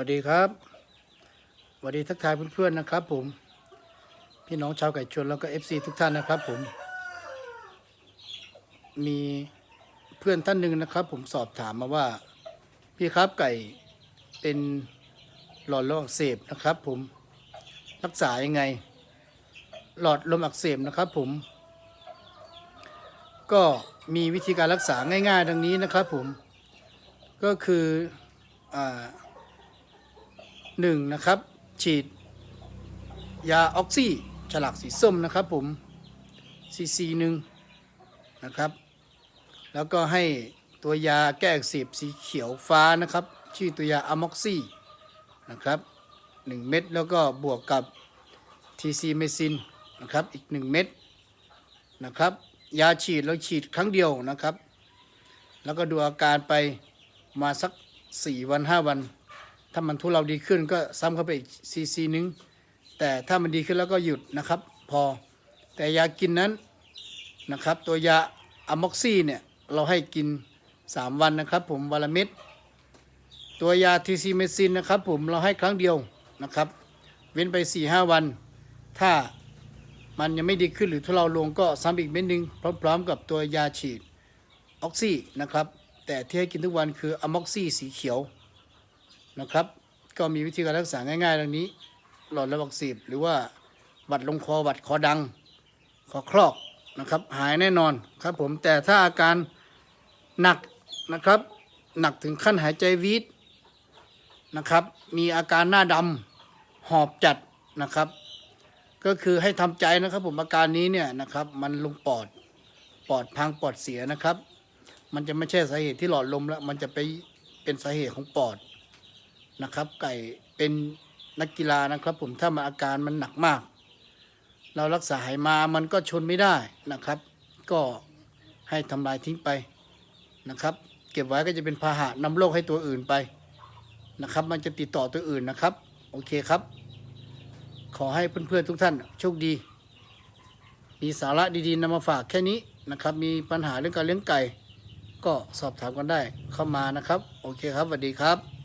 วัสดีครับสวัสดีทักทายเพื่อนๆนะครับ ผม พี่น้องชาวไก่ชนแล้วก็เอฟซีทุกท่านนะครับ ผม มีเพื่อนท่านหนึ่งนะครับ ผมสอบถามมาว่า พี่ครับไก่เป็นหลอดลมอักเสบนะครับ ผมรักษายังไง หลอดลมอักเสบนะครับ ผม ก็มีวิธีการรักษาง่าย ๆ ดังนี้นะครับ ผมก็คืออ่า หนึ่งนะครับฉีดยาออกซิฉลากสีส้มนะครับผมซีซีหนึ่งนะครับ แล้วก็ให้ตัวยาแก้อักเสบสีเขียวฟ้านะครับ ชื่อตัวยาอะม็อกซี่นะครับ1 เม็ดแล้วก็บวกกับทีซีเมซินนะครับอีก 1 เม็ดนะครับ ยาฉีดเราฉีดครั้งเดียวนะครับ แล้วก็ดูอาการไปมาสัก 4 วัน 5 วัน ถ้ามันทุเราดีขึ้นก็ซ้ำเข้าไปอีกซีซีนึง แต่ถ้ามันดีขึ้นแล้วก็หยุดนะครับ พอ แต่ยากินนั้นนะครับ ตัวยาอะม็อกซี่เนี่ยเราให้กิน 3 วันนะครับ ผมวันละเม็ดตัวยาทีซีเมซินนะครับ ผมเราให้ครั้งเดียวนะครับ เว้นไป 4-5 วัน ถ้ามันยังไม่ดีขึ้นหรือทุเราลงก็ซ้ำอีกเม็ดหนึงพร้อมๆ กับตัวยาฉีดออกซินะครับ แต่ที่ให้กินทุกวันคืออะม็อกซี่สีเขียว นะครับ ก็มีวิธีการรักษาง่ายๆดังนี้ หลอดระบบสีบหรือว่าหวัดลงคอหวัดคอดังคอคลอกนะครับ หายแน่นอนครับผมแต่ถ้าอาการหนักนะครับ หนักถึงขั้นหายใจวีดนะครับ มีอาการหน้าดำหอบจัดนะครับ ก็คือให้ทำใจนะครับผมอาการนี้เนี่ยนะครับมันลงปอดปอดพังปอดเสียนะครับ มันจะไม่ใช่สาเหตุที่หลอดลมแล้ว มันจะไปเป็นสาเหตุของปอด นะครับ ไก่เป็นนักกีฬานะครับ ผมถ้ามันอาการมันหนักมาก เรารักษาหายมามันก็ชนไม่ได้นะครับ ก็ให้ทำลายทิ้งไปนะครับ เก็บไว้ก็จะเป็นพาหะนำโรคให้ตัวอื่นไปนะครับ มันจะติดต่อตัวอื่นนะครับ โอเคครับ ขอให้เพื่อนๆทุกท่านโชคดี มีสาระดีๆนำมาฝากแค่นี้นะครับ มีปัญหาเรื่องการเลี้ยงไก่ ก็สอบถามกันได้เข้ามานะครับ โอเคครับสวัสดีครับ